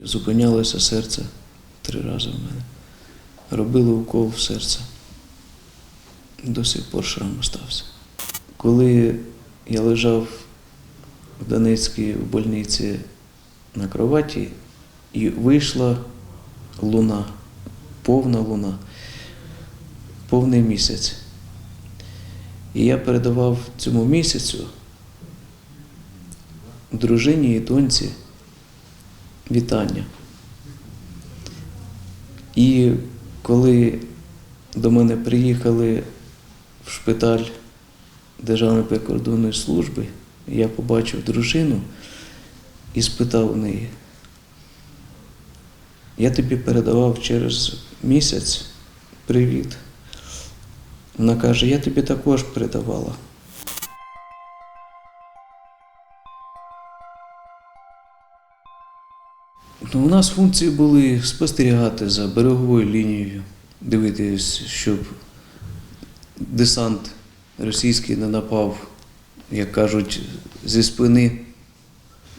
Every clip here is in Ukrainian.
Зупинялося серце три рази в мене. Робили укол в серце. До сих пор шрам остався. Коли я лежав в Донецькій в больниці на кроваті, і вийшла луна, повна луна, повний місяць. І я передавав цьому місяцю дружині і доньці вітання. І коли до мене приїхали в шпиталь Державної прикордонної служби, я побачив дружину і спитав у неї. Я тобі передавав через місяць привіт. Вона каже, я тобі також передавала. У нас функції були спостерігати за береговою лінією, дивитись, щоб десант російський не напав, як кажуть, зі спини,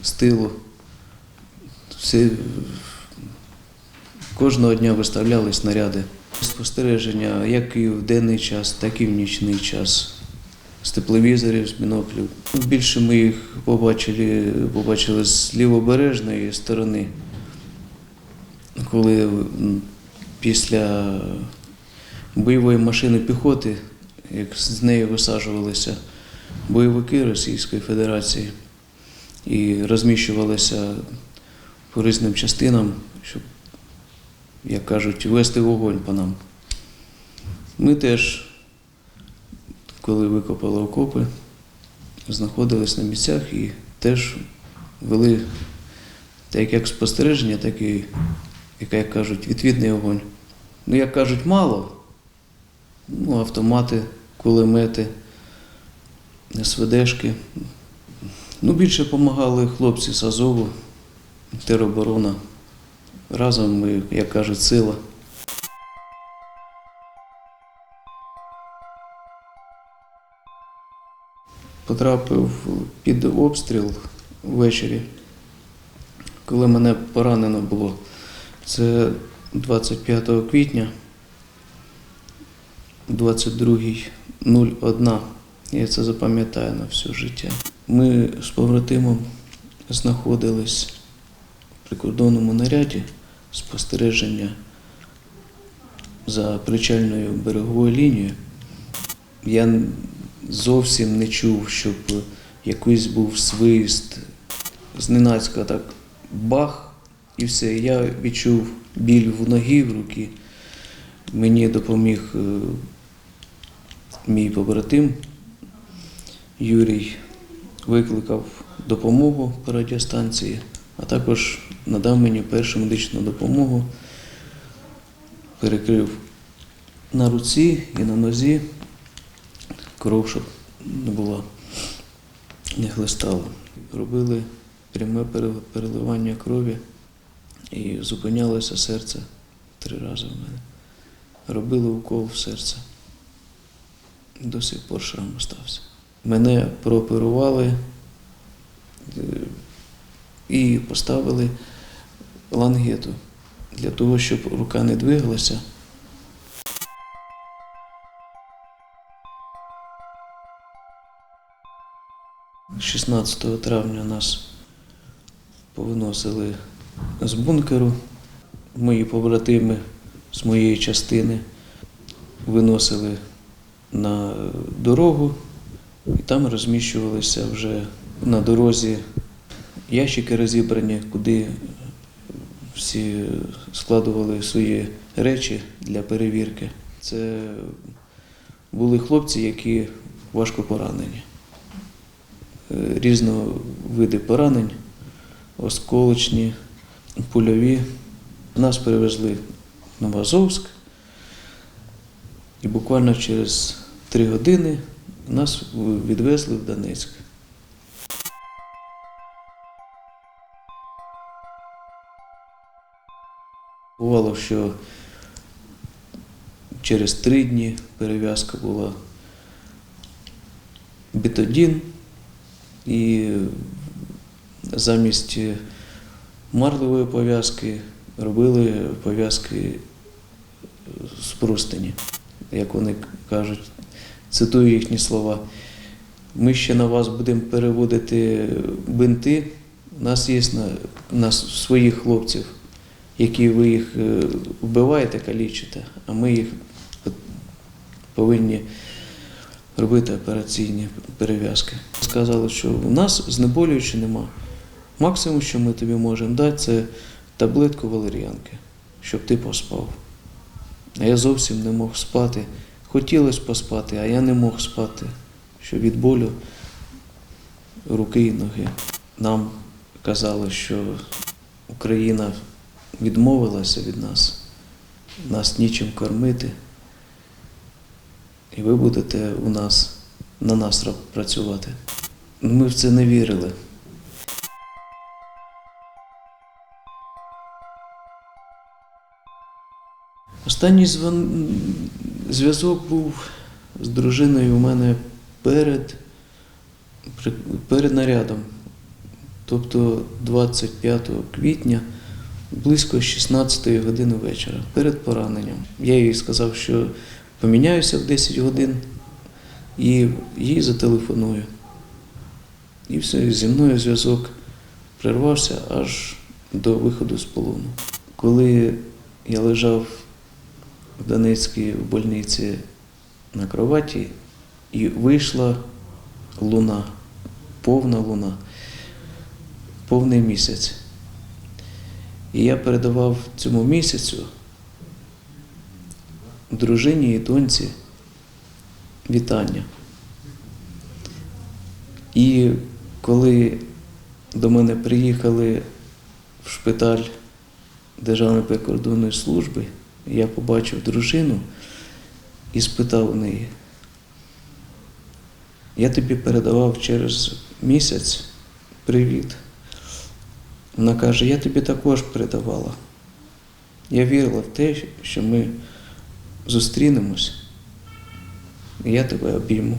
з тилу. Всі, кожного дня виставляли снаряди. Спостереження як і в денний час, так і в нічний час. З тепловізорів, з біноклів. Ну, Більше ми їх побачили, побачили з лівобережної сторони коли після бойової машини піхоти, як з нею висаджувалися бойовики Російської Федерації і розміщувалися по різним частинам, щоб, як кажуть, вести вогонь по нам. Ми теж, коли викопали окопи, знаходились на місцях і теж вели так як спостереження, так і як кажуть, відвідний огонь. Ну, як кажуть, мало. Ну, автомати, кулемети, СВДшки. Ну, більше допомагали хлопці з Азову, тероборона. Разом ми, як кажуть, сила. Потрапив під обстріл ввечері, коли мене поранено було. Це 25 квітня 22.01. Я це запам'ятаю на все життя. Ми з побратимом знаходились в прикордонному наряді спостереження за причальною береговою лінією. Я зовсім не чув, щоб якийсь був свист. Зненацька так бах, і все. Я відчув біль в ногі, в руки. Мені допоміг е, мій побратим Юрій, викликав допомогу по радіостанції, а також надав мені першу медичну допомогу, перекрив на руці і на нозі кров, щоб не було, не хлистало. Робили пряме переливання крові і зупинялося серце три рази в мене. Робили укол в серце. До сих пор шрам остався. Мене прооперували е, і поставили лангету для того, щоб рука не двигалася. – 16 травня нас повиносили з бункеру. Мої побратими з моєї частини виносили на дорогу і там розміщувалися вже на дорозі ящики розібрані, куди всі складували свої речі для перевірки. Це були хлопці, які важко поранені. Е, Різного види поранень, осколочні, польові. Нас перевезли в Новоазовськ, і буквально через три години нас відвезли в Донецьк. Бувало, що через три дні перев'язка була бетадін, і замість марлевої пов'язки, робили пов'язки з простині, як вони кажуть, цитую їхні слова. Ми ще на вас будемо переводити бинти. У нас є на, у нас своїх хлопців, які ви їх е, вбиваєте, калічите, а ми їх повинні робити операційні перев'язки. Сказали, що у нас знеболюючи нема. Максимум, що ми тобі можемо дати, це таблетку валеріанки, щоб ти поспав. А я зовсім не мог спати. Хотілося поспати, а я не мог спати, що від болю руки і ноги. Нам казали, що Україна відмовилася від нас, нас нічим кормити, і ви будете у нас на нас працювати. Ми в це не вірили. Останній зв'язок був з дружиною у мене перед, перед нарядом. Тобто 25 квітня близько 16 години вечора, перед пораненням. Я їй сказав, що поміняюся в 10 годин і їй зателефоную. І все, зі мною зв'язок прервався аж до виходу з полону. Коли я лежав в Донецькій в больниці на кроваті, і вийшла луна, повна луна, повний місяць. І я передавав цьому місяцю дружині і доньці вітання. І коли до мене приїхали в шпиталь Державної прикордонної служби, я побачив дружину і спитав у неї. Я тобі передавав через місяць привіт. Вона каже, я тобі також передавала. Я вірила в те, що ми зустрінемось, і я тебе обійму.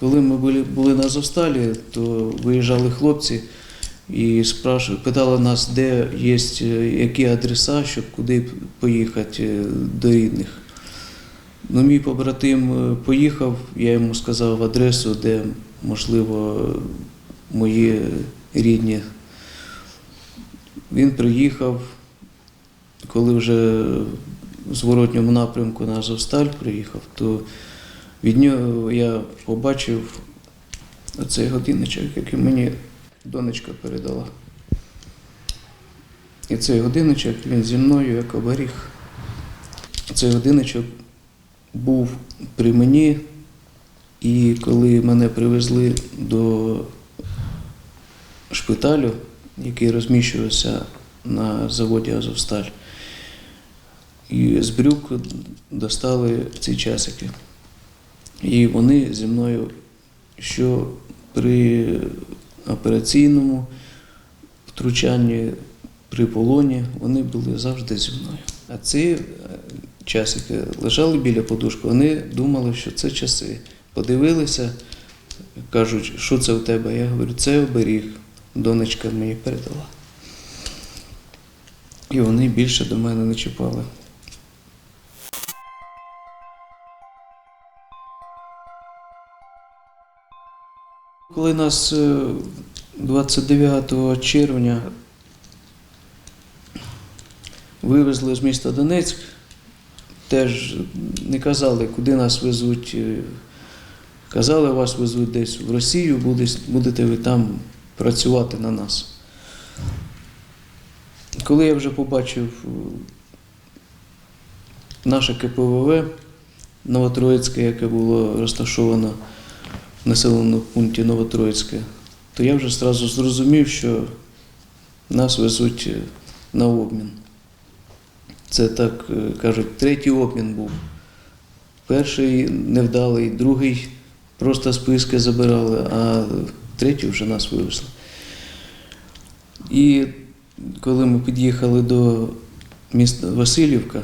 Коли ми були, були на Зовсталі, то виїжджали хлопці і спрашували, питали нас, де є е, які адреса, щоб куди поїхати е, до рідних. Ну, мій побратим е, поїхав, я йому сказав адресу, де, можливо, мої рідні. Він приїхав, коли вже в зворотньому напрямку на Азовсталь приїхав, то від нього я побачив оцей годинничок, який мені донечка передала. І цей годинничок він зі мною як оберіг. Цей годинничок був при мені, і коли мене привезли до шпиталю, який розміщувався на заводі Азовсталь, і з брюк достали ці часики. І вони зі мною, що при операційному втручанні, при полоні, вони були завжди зі мною. А ці е, часики лежали біля подушки, вони думали, що це часи. Подивилися, кажуть, що це у тебе? Я говорю, це оберіг. Донечка мені передала. І вони більше до мене не чіпали. Коли нас е, 29 червня вивезли з міста Донецьк, теж не казали, куди нас везуть. е, Казали, вас везуть десь в Росію, будете ви там працювати на нас. Коли я вже побачив е, наше КПВВ Новотроїцьке, яке було розташовано населеному пункті Новотроїцьке, то я вже одразу зрозумів, що нас везуть е, на обмін. Це так е, кажуть, третій обмін був. Перший невдалий, другий просто списки забирали, а третій вже нас вивезли. І коли ми під'їхали до міста Васильівка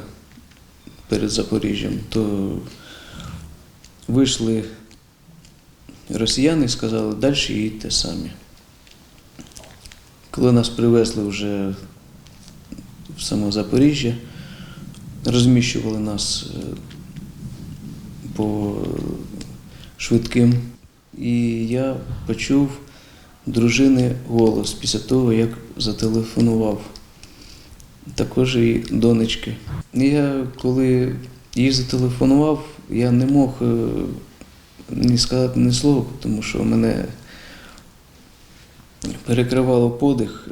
перед Запоріжжям, то вийшли росіяни сказали, далі їдьте самі. Коли нас привезли вже в само Запоріжжя, розміщували нас е, по швидким, і я почув дружини голос після того, як зателефонував. Також і донечки. Я коли їй зателефонував, я не мог е, ні сказати ні слова, тому що мене перекривало подих,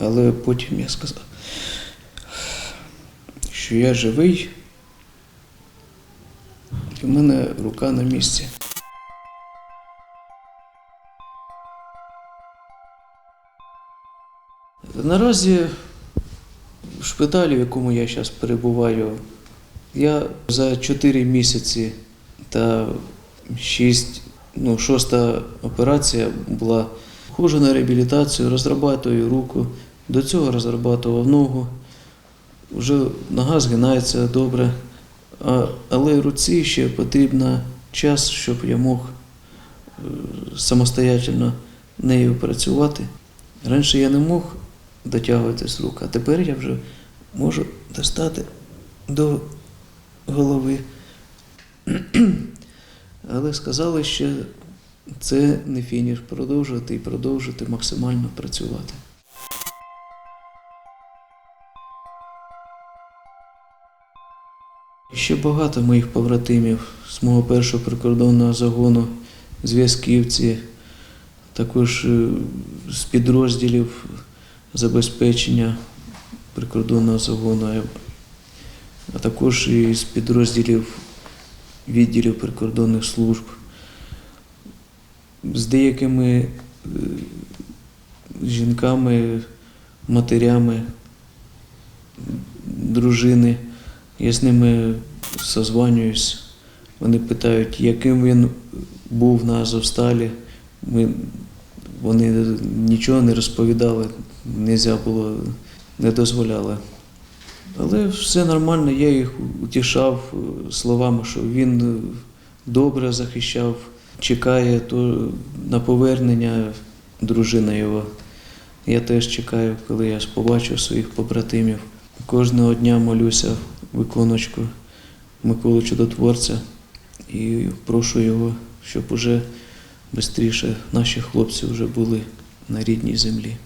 але потім я сказав, що я живий, і в мене рука на місці. Наразі в шпиталі, в якому я зараз перебуваю, я за 4 місяці та 6, ну, шоста операція була хожу на реабілітацію, розрабатую руку. До цього розрабатував ногу. Вже нога згинається добре. Але руці ще потрібен час, щоб я мог е, самостоятельно нею працювати. Раніше я не мог дотягуватись рук, а тепер я вже можу достати до голови. Але сказали, що це не фініш, продовжувати і продовжувати максимально працювати. Ще багато моїх побратимів з мого першого прикордонного загону, зв'язківці, також е, з підрозділів забезпечення прикордонного загону, а також і з підрозділів відділів прикордонних служб. З деякими е, жінками, матерями, дружини. Я з ними созванююсь. Вони питають, яким він був на Азовсталі. Ми, вони нічого не розповідали, нельзя було, не дозволяли. Але все нормально, я їх утішав е, словами, що він е, добре захищав, чекає то на повернення дружина його. Я теж чекаю, коли я побачу своїх побратимів. Кожного дня молюся виконочку Миколи Чудотворця і прошу його, щоб уже швидше наші хлопці вже були на рідній землі.